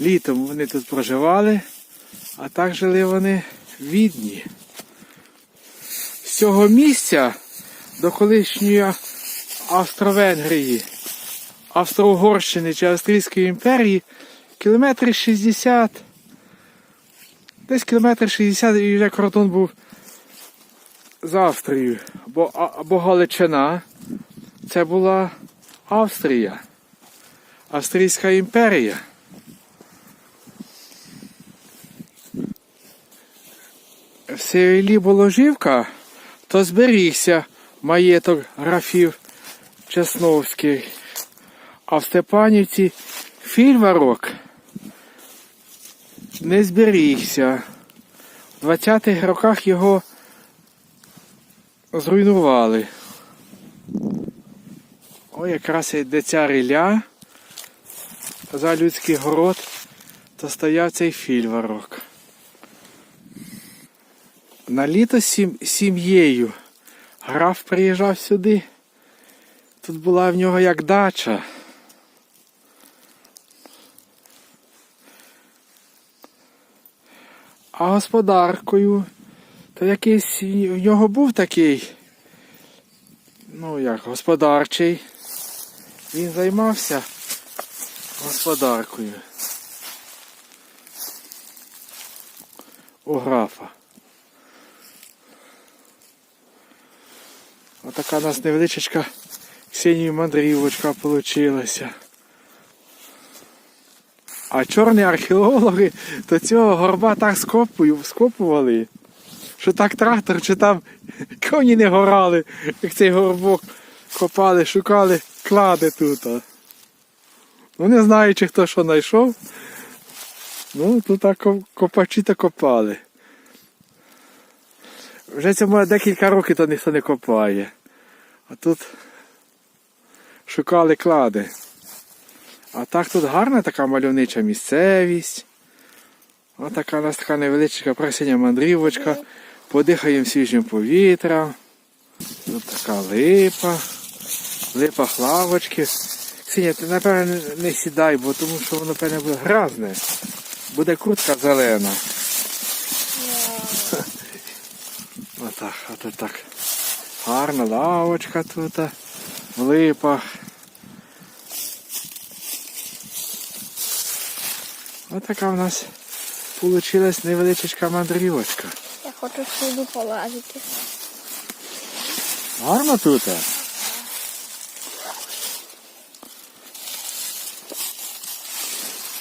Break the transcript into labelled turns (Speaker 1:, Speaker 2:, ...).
Speaker 1: Літом вони тут проживали, а так жили вони в Відні. З цього місця до колишньої Австро-Венгрії, Австро-Угорщини чи Австрійської імперії кілометрів 60. Десь кілометр 60 і вже кордон був з Австрією. Бо, або Галичина. Це була Австрія. Австрійська імперія. В селі Боложівка то зберігся маєток графів Чесновських, а в Степанівці фільварок не зберігся. В 20-х роках його зруйнували. О, якраз йде ця риля за людський город, то стояв цей фільварок. На літо з сім- сім'єю граф приїжджав сюди. Тут була в нього як дача. А господаркою, то якийсь в нього був такий, ну як, господарчий. Він займався господаркою. У графа. Отака у нас невеличка Ксенія мандрівочка получилася. А чорні археологи до цього горба так скопували, що так трактор чи там коні не горали, як цей горбок копали, шукали клади тут. Ну не знаю, чи хто що знайшов. Ну, тут так копачі то копали. Вже цьому декілька років то ніхто не копає. А тут шукали клади. А так тут гарна така мальовнича місцевість. Ось така у нас така невеличка просіння мандрівочка. Подихаємо свіжим повітрям. Тут така липа. Липа лавочки. Ксенія, ти напевно не- сідай, бо тому що воно певне буде грязне. Буде куртка зелена. Отак, от, так. Гарна лавочка тут. В липах. Ось така в нас вийшла невеличка мандрівочка.
Speaker 2: Я хочу сюди полазити.
Speaker 1: Гарно тут.